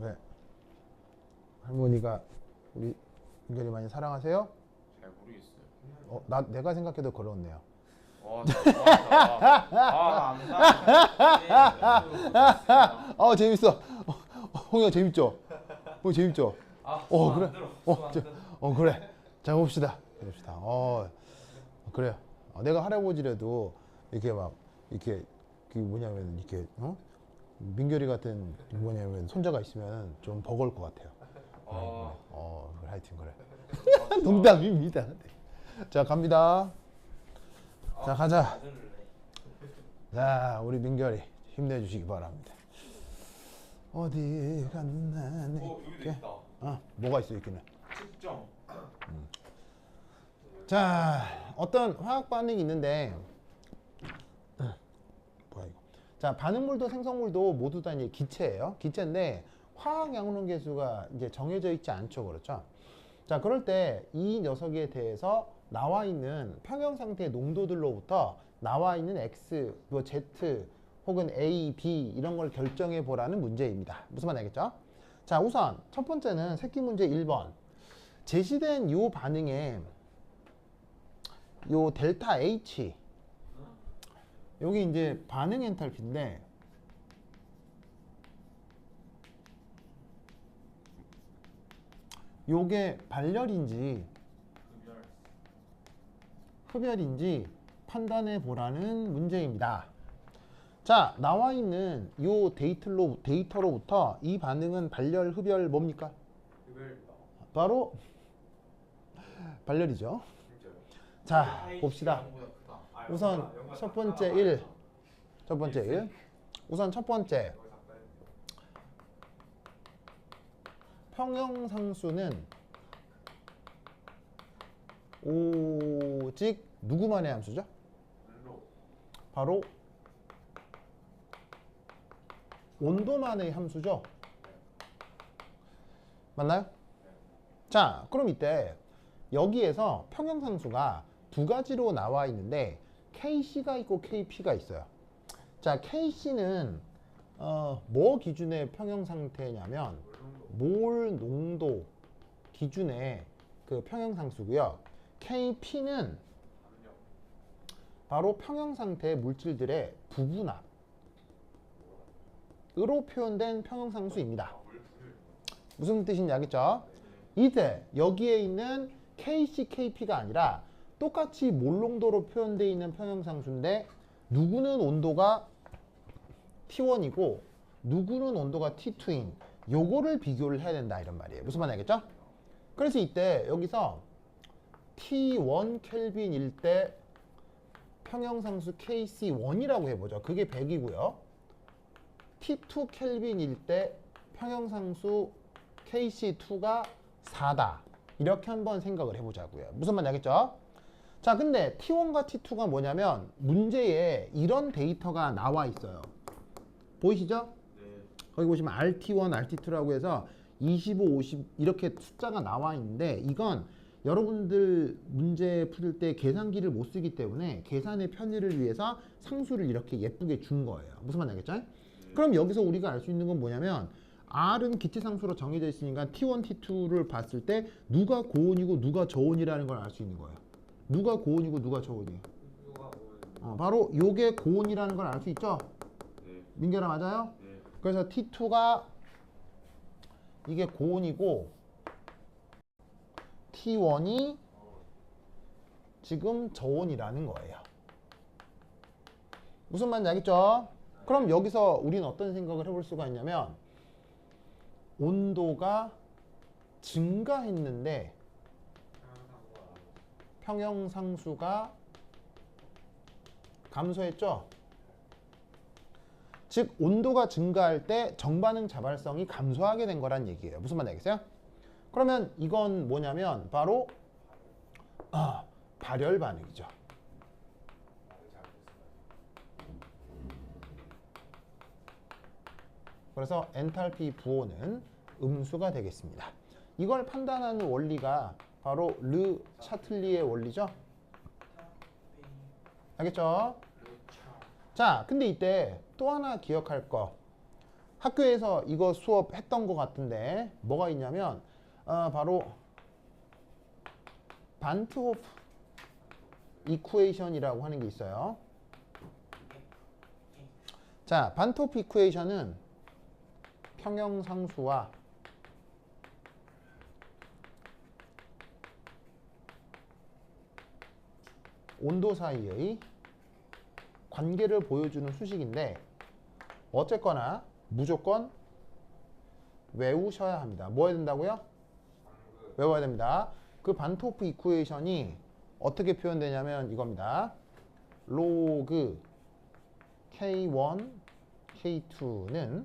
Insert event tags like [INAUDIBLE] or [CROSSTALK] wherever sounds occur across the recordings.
왜? 할머니가 우리 민결이 많이 사랑하세요? 잘 모르겠어요. 어, 나 내가 생각해도 그렇네요. 와, 잘 좋아한다. 아, 감사합니다. 아 재밌어. 어, 홍영 재밌죠? 어 재밌죠? 아, 어 그래. 어, 저. 어 그래. 자 봅시다. 봅시다. 어 그래요. 어, 내가 할아버지라도 이렇게 막 이렇게 그 뭐냐면 이렇게 어 민결이 같은 뭐냐면 손자가 있으면 좀 버거울 것 같아요. 어, 어 그래, 하여튼 그래. [LAUGHS] 농담입니다. 네. 자 갑니다. 자 가자. 자 우리 민결이 힘내주시기 바랍니다. 어디 갔나 어, 여기도 내게 있다. 아 뭐가 있어 있기는. 측정. 자 어떤 화학 반응이 있는데 자 반응물도 생성물도 모두 다 이제 기체예요. 기체인데 화학 양론 계수가 이제 정해져 있지 않죠 그렇죠? 자 그럴 때 이 녀석에 대해서 나와 있는 평형 상태의 농도들로부터 나와 있는 x 뭐 z 혹은 a b 이런 걸 결정해 보라는 문제입니다. 무슨 말 알겠죠? 자 우선 첫 번째는 새끼 문제 1번. 제시된 요 반응에 요 델타 H 여기 이제 반응 엔탈피인데 요게 발열인지. 흡열인지 판단해 보라는 문제입니다. 자, 나와 있는 요 데이터로, 데이터로부터 이 반응은 발열, 흡열 뭡니까? 바로 발열이죠. 자, 봅시다. 우선 첫. 번째 1. 첫 번째 1. 우선 첫 번째. 평형상수는 오직 누구만의 함수죠? 바로 온도만의 함수죠. 맞나요? 자, 그럼 이때 여기에서 평형상수가 두 가지로 나와 있는데 KC가 있고 KP가 있어요. 자, KC는 어, 뭐 기준의 평형 상태냐면 몰 농도 기준의 그 평형 상수고요. KP는 압력. 바로 평형 상태의 물질들의 부분합 으로 표현된 평형 상수입니다. 무슨 뜻인지 알겠죠? 이때 여기에 있는 KC, KP가 아니라 똑같이 몰농도로 표현되어 있는 평형상수인데 누구는 온도가 T1이고 누구는 온도가 T2인 요거를 비교를 해야 된다 이런 말이에요. 무슨 말 알겠죠? 그래서 이때 여기서 T1 켈빈일 때 평형상수 KC1이라고 해보죠. 그게 100이고요. T2 켈빈일 때 평형상수 KC2가 4다. 이렇게 한번 생각을 해보자고요. 무슨 말인지 알겠죠? 자, 근데 T1과 T2가 뭐냐면 문제에 이런 데이터가 나와 있어요. 보이시죠? 네. 거기 보시면 RT1, RT2라고 해서 25, 50 이렇게 숫자가 나와 있는데 이건 여러분들 문제 풀 때 계산기를 못 쓰기 때문에 계산의 편의를 위해서 상수를 이렇게 예쁘게 준 거예요. 무슨 말인지 알겠죠? 그럼 여기서 우리가 알 수 있는 건 뭐냐면 R은 기체 상수로 정해져 있으니까 T1, T2를 봤을 때 누가 고온이고 누가 저온이라는 걸 알 수 있는 거예요. 누가 고온이고 누가 뭐예요? 어, 바로 요게 고온이라는 걸 알 수 있죠? 네. 민결아 맞아요? 네. 그래서 T2가 이게 고온이고 T1이 지금 저온이라는 거예요. 무슨 말인지 알겠죠? 그럼 여기서 우리는 어떤 생각을 해볼 수가 있냐면 온도가 증가했는데 평형상수가 감소했죠? 즉 온도가 증가할 때 정반응 자발성이 감소하게 된 거란 얘기예요. 무슨 말인지 알겠어요? 그러면 이건 뭐냐면 바로 아, 발열 반응이죠. 그래서 엔탈피 부호는 음수가 되겠습니다. 이걸 판단하는 원리가 바로 르 샤틀리의 원리죠. 알겠죠? 자, 근데 이때 또 하나 기억할 거. 학교에서 이거 수업 했던 것 같은데 뭐가 있냐면 어, 바로 반트호프 이쿠에이션이라고 하는 게 있어요. 자, 반트호프 이쿠에이션은 평형상수와 온도 사이의 관계를 보여주는 수식인데 어쨌거나 무조건 외우셔야 합니다. 뭐 해야 된다고요? 외워야 됩니다. 그 반토프 이쿠에이션이 어떻게 표현되냐면 이겁니다. 로그 K1, K2는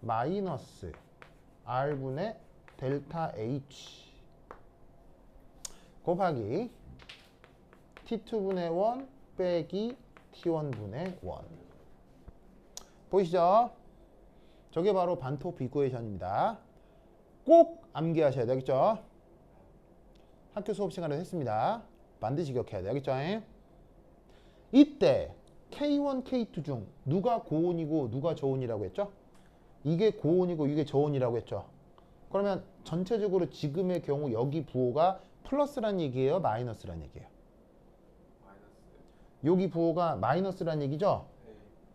마이너스 R분의 델타 H 곱하기 T2분의 1 빼기 T1분의 1 보이시죠? 저게 바로 반토프 이쿠에이션입니다. 꼭 암기하셔야 되겠죠? 학교 수업 시간에 했습니다. 반드시 기억해야 되겠죠? 이때 K1, K2 중 누가 고온이고 누가 저온이라고 했죠? 이게 고온이고 이게 저온이라고 했죠. 그러면 전체적으로 지금의 경우 여기 부호가 플러스란 얘기예요, 마이너스란 얘기예요. 여기 부호가 마이너스란 얘기죠? 네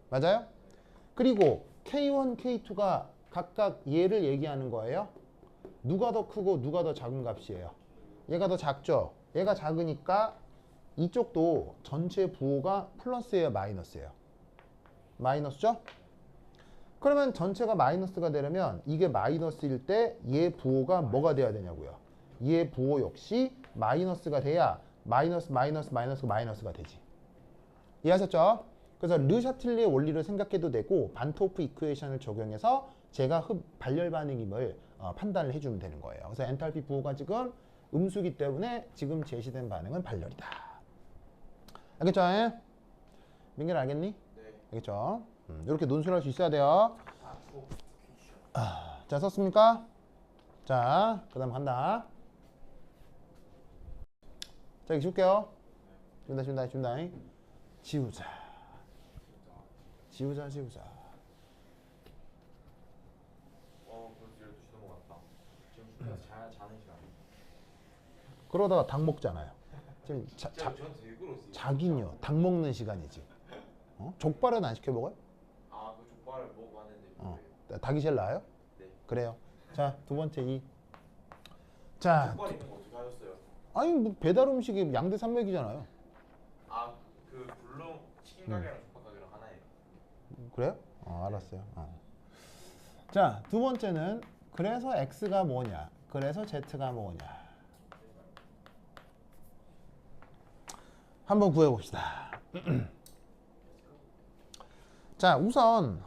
맞아요? 그리고 K1, K2가 각각 얘를 얘기하는 거예요. 누가 더 크고 누가 더 작은 값이에요. 얘가 더 작죠? 얘가 작으니까 이쪽도 전체 부호가 플러스예요, 마이너스예요? 마이너스죠? 그러면 전체가 마이너스가 되려면 이게 마이너스일 때 얘 부호가 뭐가 돼야 되냐고요. 얘 부호 역시 마이너스가 돼야 마이너스 마이너스 마이너스 마이너스가 되지. 이해하셨죠? 그래서 르샤틀리의 원리를 생각해도 되고 반토프 이쿠에이션을 적용해서 제가 흡 발열 반응임을 어, 판단을 해주면 되는 거예요. 그래서 엔탈피 부호가 지금 음수기 때문에 지금 제시된 반응은 발열이다. 알겠죠? 예? 민규 알겠니? 네 알겠죠? 음, 이렇게 논술할 수 있어야 돼요. 퀴션 자, 썼습니까? 자, 그 다음 간다. 자, 여기 줄게요. 준다, 준다, 준다. 지우자. 지우자, 지우자. 어 벌써 12시 넘어갔다 지금 숙제에서 잘 자는 시간 그러다가 닭 먹잖아요. 지금 자, 자, 저한테 왜 그러세요? 자긴요. 닭 먹는 시간이지. 어? 족발은 안 시켜 먹어요? 아그 족발을 먹어봤는데 어. 별로예요. 닭이 제일 나아요? 네 그래요. 자, 두 번째 이. 자, 족발 있는 거 어떻게 하셨어요? 아니 뭐 배달 음식이 양대 산맥이잖아요. 아 가게랑 하나예요 그래요? 어, 알았어요. 어. 자, 두 번째는 그래서 x가 뭐냐? 그래서 z가 뭐냐? 한번 구해 봅시다. [CLEARS THROAT] 자, 우선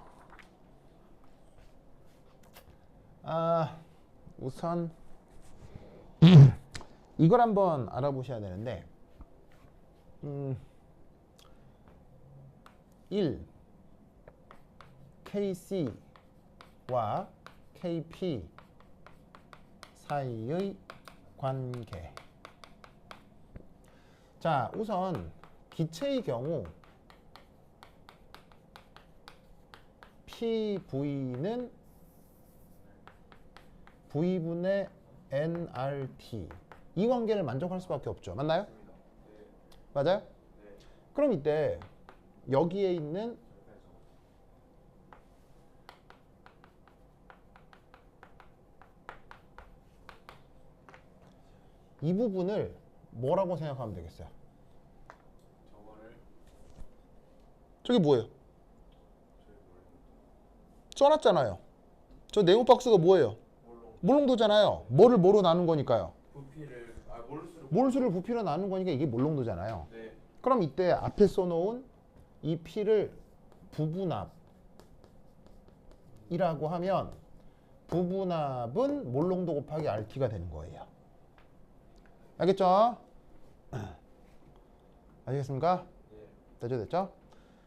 아, 우선 [CLEARS THROAT] 이걸 한번 알아보셔야 되는데 음, 1 KC와 KP 사이의 관계. 자, 우선 기체의 경우 PV는 V분의 nRT 이 관계를 만족할 수밖에 없죠. 맞나요? 맞아요? 네. 그럼 이때 여기에 있는 이 부분을 뭐라고 생각하면 되겠어요? 저게 뭐예요? 써놨잖아요. 저 네모 박스가 뭐예요? 몰롱 몰롱도잖아요. 뭐를 뭐로 나눈 거니까요. 부피를 아 몰수를 몰수를 부피로 나눈 거니까 이게 몰롱도잖아요. 네 그럼 이때 앞에 써놓은 이 P를 부분합이라고 하면 부분합은 몰롱도 곱하기 RT가 되는 거예요. 알겠죠? [CLEARS THROAT] 아시겠습니까? 네. 됐죠, 됐죠?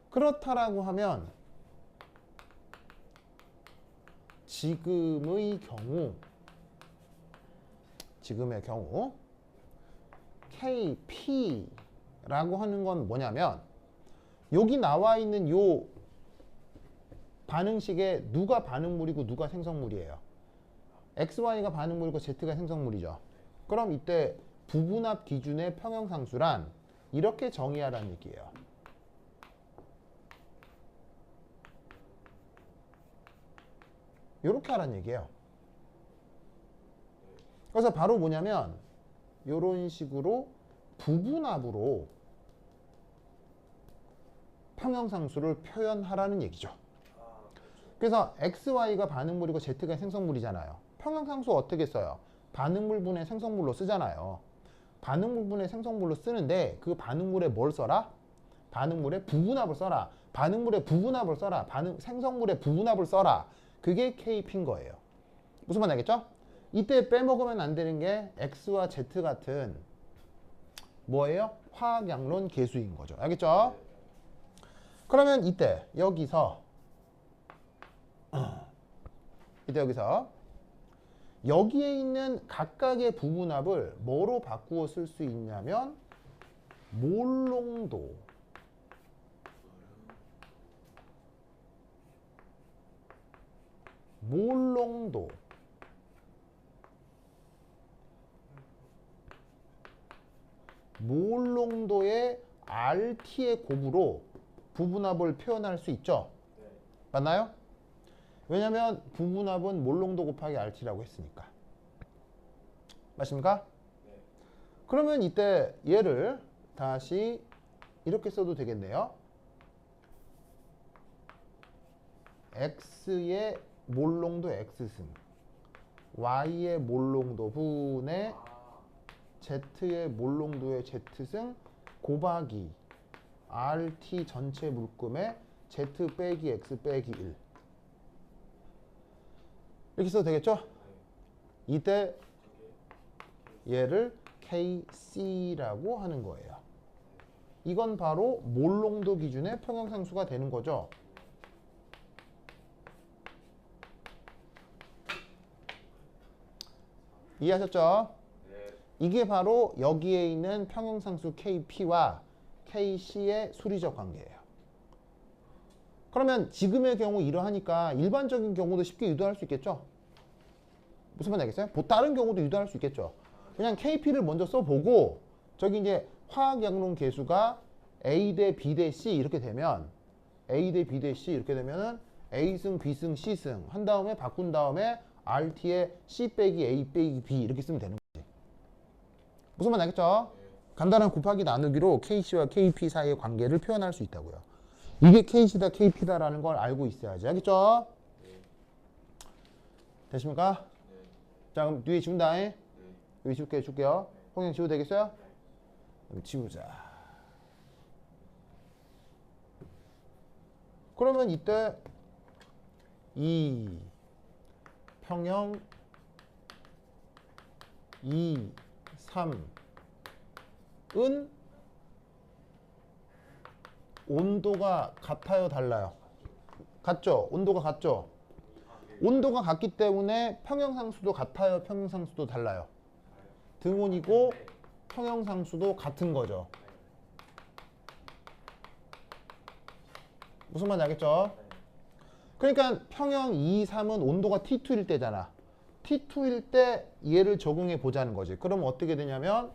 그렇다라고 하면 지금의 경우 지금의 경우 KP라고 하는 건 뭐냐면 여기 나와 있는 요 반응식에 누가 반응물이고 누가 생성물이에요? XY가 반응물이고 Z가 생성물이죠. 그럼 이때 부분합 기준의 평형상수란 이렇게 정의하라는 얘기예요. 이렇게 하라는 얘기예요. 그래서 바로 뭐냐면 이런 식으로 부분합으로 평형상수를 표현하라는 얘기죠. 그래서 XY가 반응물이고 Z가 생성물이잖아요. 평형상수 어떻게 써요? 반응물 분의 생성물로 쓰잖아요. 반응물 분의 생성물로 쓰는데 그 반응물에 뭘 써라? 반응물의 부분합을 써라. 반응물의 부분합을 써라. 반응 생성물의 부분합을 써라. 그게 KP인 거예요. 무슨 말 알겠죠? 이때 빼먹으면 안 되는 게 X와 Z 같은 뭐예요? 화학 양론 계수인 거죠. 알겠죠? 그러면 이때 여기서 이때 여기서 여기에 있는 각각의 부분합을 뭐로 바꾸어 쓸 수 있냐면 몰롱도. 몰롱도. 몰롱도의 RT의 곱으로 부분합을 표현할 수 있죠. 네. 맞나요? 왜냐면 부분합은 몰롱도 곱하기 RT라고 했으니까. 맞습니까? 네. 그러면 이때 얘를 다시 이렇게 써도 되겠네요. x의 몰롱도 x승, y의 몰롱도 분의 아 z의 몰롱도의 z승 곱하기 rt 전체 물금의 z 빼기 x 빼기 1 이렇게 써도 되겠죠? 네. 이때 얘를 KC라고 하는 거예요. 이건 바로 몰롱도 기준의 평형상수가 되는 거죠. 이해하셨죠? 네. 이게 바로 여기에 있는 평형상수 KP와 KC의 수리적 관계예요. 그러면 지금의 경우 이러하니까 일반적인 경우도 쉽게 유도할 수 있겠죠? 무슨 말인지 알겠어요? 뭐 다른 경우도 유도할 수 있겠죠. 그냥 KP를 먼저 써보고 저기 이제 화학 양론 계수가 A 대 B 대 C 이렇게 되면 A 대 B 대 C 이렇게 되면은 A승, B승, C승 한 다음에 바꾼 다음에 RT에 C 빼기 A 빼기 B 이렇게 쓰면 되는 거지. 무슨 말인지 알겠죠? 네. 간단한 곱하기 나누기로 KC와 KP 사이의 관계를 표현할 수 있다고요. 이게 KC다 KP다라는 걸 알고 있어야지. 알겠죠? 네. 자 그럼 뒤에 지운다. 네. 여기 지울게 줄게요. 홍영 지워도 되겠어요? 그럼 지우자. 그러면 이때 이 평형 2, 3 은 온도가 같아요, 달라요? 같죠? 온도가 같죠? 온도가 같기 때문에 평형상수도 같아요, 평형상수도 달라요? 등온이고 네. 평형상수도 같은 거죠. 무슨 말인지 알겠죠? 네. 그러니까 평형 2, 3은 온도가 T2일 때잖아. T2일 때 얘를 적용해 보자는 거지. 그럼 어떻게 되냐면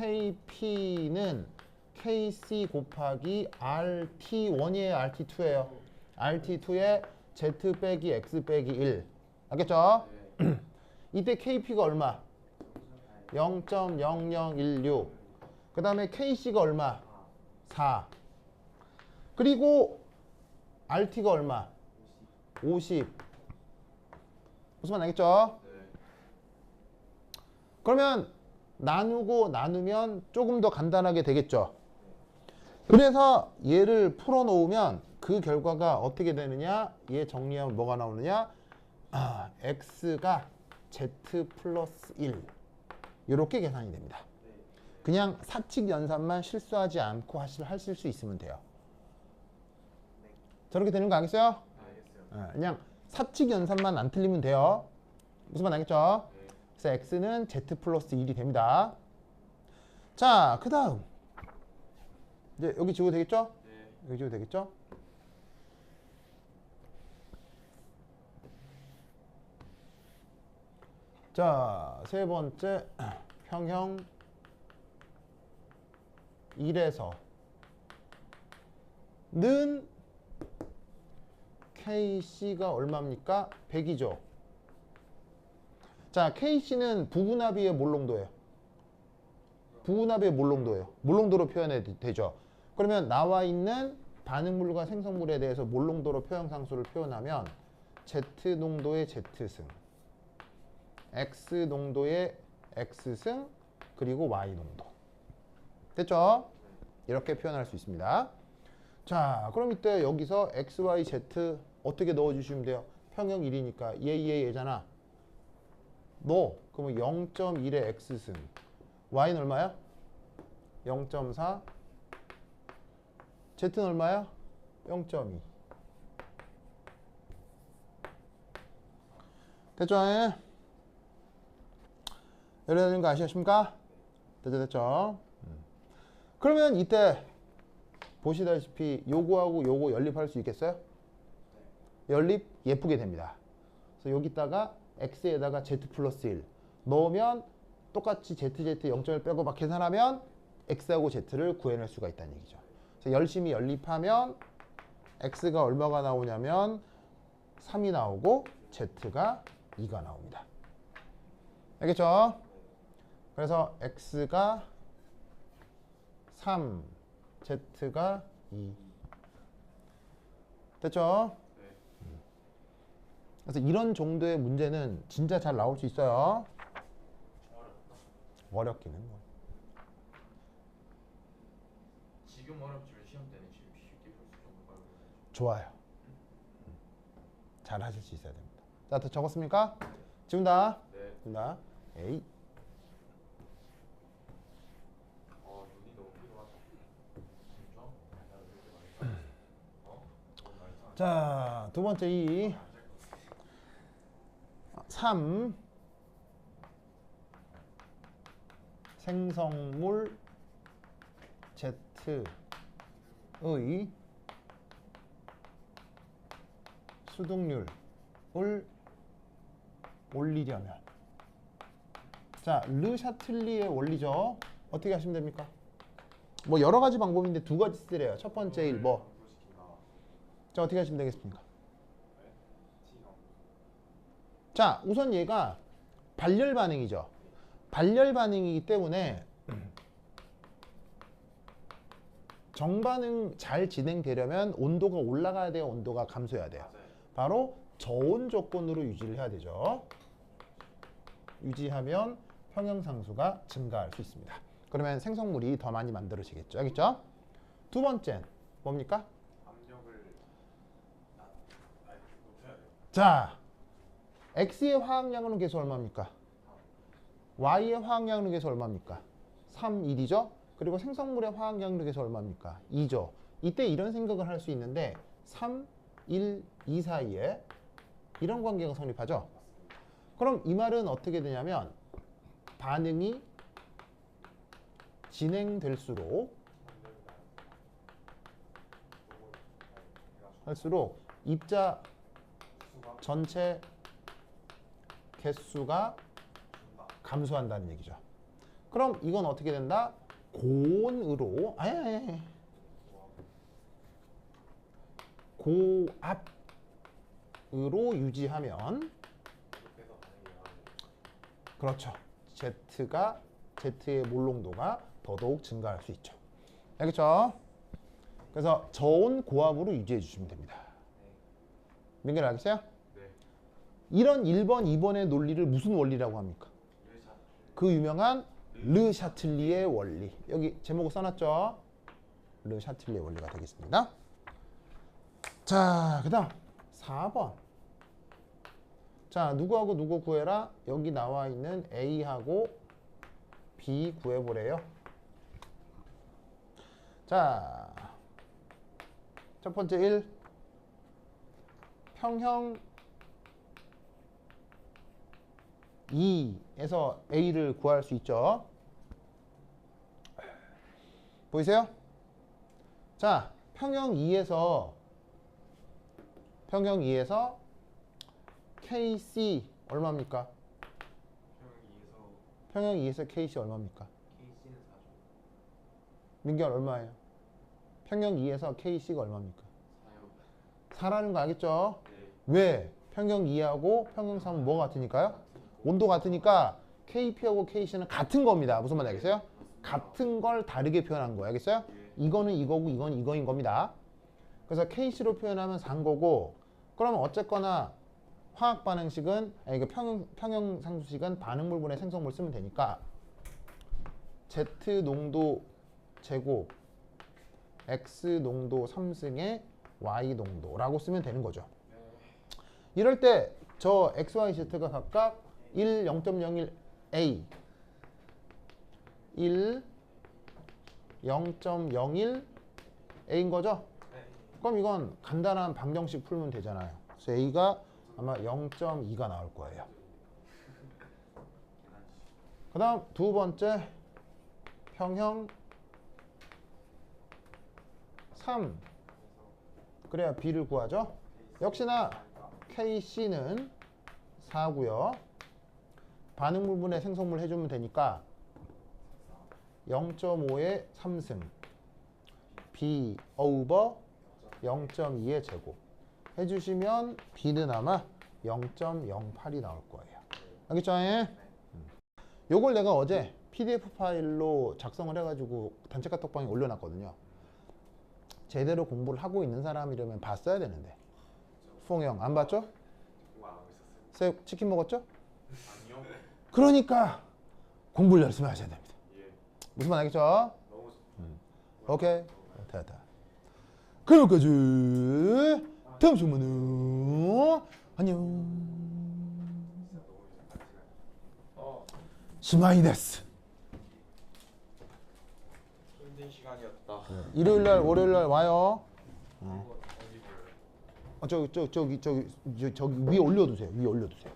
KP는 KC 곱하기 RT1이에요, RT2예요. RT2에 Z 빼기 X 빼기 1. 알겠죠? 네. [CLEARS THROAT] 이때 KP가 얼마? 0.0016. 그 다음에 KC가 얼마? 4. 그리고 RT가 얼마? 50. 무슨 말 알겠죠? 네. 그러면 나누고 나누면 조금 더 간단하게 되겠죠? 그래서 얘를 풀어놓으면 그 결과가 어떻게 되느냐? 얘 정리하면 뭐가 나오느냐? 아, x가 z 플러스 1 이렇게 계산이 됩니다. 네. 그냥 사칙 연산만 실수하지 않고 하실, 하실 수 있으면 돼요. 네. 저렇게 되는 거 알겠어요? 알겠어요. 예, 그냥 사칙 연산만 안 틀리면 돼요. 무슨 말 알겠죠? 그래서 x는 z 플러스 1이 됩니다. 자, 그 다음. 이제 여기 지워도 되겠죠? 네. 여기 지워도 되겠죠? 자, 세 번째. 평형 1에서 는 KC가 얼마입니까? 100이죠. 자, KC는 부분합의의 몰롱도예요. 부분합의의 몰롱도예요. 몰롱도로 표현해 되죠. 그러면 나와 있는 반응물과 생성물에 대해서 몰롱도로 표현상수를 표현하면 Z 농도의 Z승, X 농도의 X승, 그리고 Y 농도. 됐죠? 이렇게 표현할 수 있습니다. 자, 그럼 이때 여기서 X, Y, Z 어떻게 넣어주시면 돼요? 평형 1이니까 얘, 얘, 얘잖아. 너 그러면 0.1의 X승. Y는 얼마야? 0.4. Z는 얼마야? 0.2. 됐죠? 예? 이래야 거 아시겠습니까? 됐죠, 됐죠? 음. 그러면 이때 보시다시피 요거하고 요거 연립할 수 있겠어요? 연립 예쁘게 됩니다. 그래서 여기다가 x에다가 z 플러스 1 넣으면 똑같이 z, z 0점을 빼고 막 계산하면 x하고 z를 구해낼 수가 있다는 얘기죠. 그래서 열심히 연립하면 x가 얼마가 나오냐면 3이 나오고 z가 2가 나옵니다. 알겠죠? 그래서 x가 3, z가 2. 됐죠? 음. 그래서 이런 정도의 문제는 진짜 잘 나올 수 있어요. 어렵기는 뭐. 지금 어렵지만 시험 때는 지금 쉽게 거 알고 있어요. 좋아요. 음. 잘 하실 수 있어야 됩니다. 자, 다 적었습니까? 지운다. 네. 지운다. 에이. 어. 자, 두 번째 이 3. 생성물 Z의 수득률을 올리려면 자, 르샤틀리의 원리죠. 어떻게 하시면 됩니까? 뭐 여러 가지 방법인데 두 가지 쓰래요. 첫 번째 일 뭐? 자, 어떻게 하시면 되겠습니까? 자, 우선 얘가 발열 반응이죠. 발열 반응이기 때문에 정반응 잘 진행되려면 온도가 올라가야 돼요, 온도가 감소해야 돼요. 바로 저온 조건으로 유지를 해야 되죠. 유지하면 평형상수가 증가할 수 있습니다. 그러면 생성물이 더 많이 만들어지겠죠. 알겠죠? 두 번째 뭡니까? 돼요. 자, x의 화학량은 계수 얼마입니까? y의 화학량은 계수 얼마입니까? 3, 1이죠? 그리고 생성물의 화학량은 계수 얼마입니까? 2죠. 이때 이런 생각을 할 수 있는데 3, 1, 2 사이에 이런 관계가 성립하죠? 그럼 이 말은 어떻게 되냐면 반응이 진행될수록 할수록 입자 전체 개수가 감소한다는 얘기죠. 그럼 이건 어떻게 된다? 고온으로 아니 아니 아니. 고압으로 유지하면 그렇죠. Z가 Z의 몰롱도가 더더욱 증가할 수 있죠. 알겠죠? 그래서 저온 고압으로 유지해 주시면 됩니다. 민규 알겠어요? 네. 이런 1번, 2번의 논리를 무슨 원리라고 합니까? 그 유명한 르 샤틀리의 원리. 여기 제목을 써놨죠? 르 샤틀리의 원리가 되겠습니다. 자, 그 다음 4번. 자, 누구하고 누구 구해라? 여기 나와 있는 A하고 B 구해보래요. 자, 첫 번째 1. 평형 2에서 A를 구할 수 있죠. 보이세요? 자, 평형 2에서 평형 2에서 KC 얼마입니까? 평형 2에서 KC 얼마입니까? KC는 4죠. 민규현 얼마예요? 평형 2에서 KC가 얼마입니까? 4요. 4라는 거 알겠죠? 네. 왜? 평형 2하고 평형 3은 뭐가 같으니까요? 온도 같으니까 KP하고 KC는 같은 겁니다. 무슨 말인지 알겠어요? 같은 걸 다르게 표현한 거예요. 알겠어요? 이거는 이거고 이건 이거인 겁니다. 그래서 KC로 표현하면 4인 거고 그러면 어쨌거나 화학 반응식은 아니 그 평형 평형 상수식은 반응물분의 생성물 쓰면 되니까 Z 농도 제곱 X 농도 3승의 Y 농도라고 쓰면 되는 거죠. 이럴 때 저 X, Y, Z가 각각 1, 0.01 A 1, 0.01 A인 거죠? 네. 그럼 이건 간단한 방정식 풀면 되잖아요. 그래서 A가 아마 0.2가 나올 거예요. 그 다음 두 번째 평형 3 그래야 B를 구하죠. 역시나 KC는 4고요. 반응 부분에 생성물 해주면 되니까 0.5의 3승 B over 0.2의 제곱 해주시면 B는 아마 0.08이 나올 거예요. 알겠죠? 예? 음. 요걸 내가 어제 PDF 파일로 작성을 해가지고 단체 카톡방에 올려놨거든요. 제대로 공부를 하고 있는 사람이라면 봤어야 되는데. 퐁형 안 봤죠? 새 치킨 먹었죠? 그러니까 공부를 열심히 하셔야 됩니다. 예. 무슨 말 알겠죠? 좋. 오케이. 됐다. 그러까지 다음 시간에 안녕. 어. 시마이 데스. 힘든 시간이었다. 일요일 날 월요일 날 와요. 볼래? 어, 저기 저기 저기 저기 저기 위에 올려두세요. 위에 올려두세요.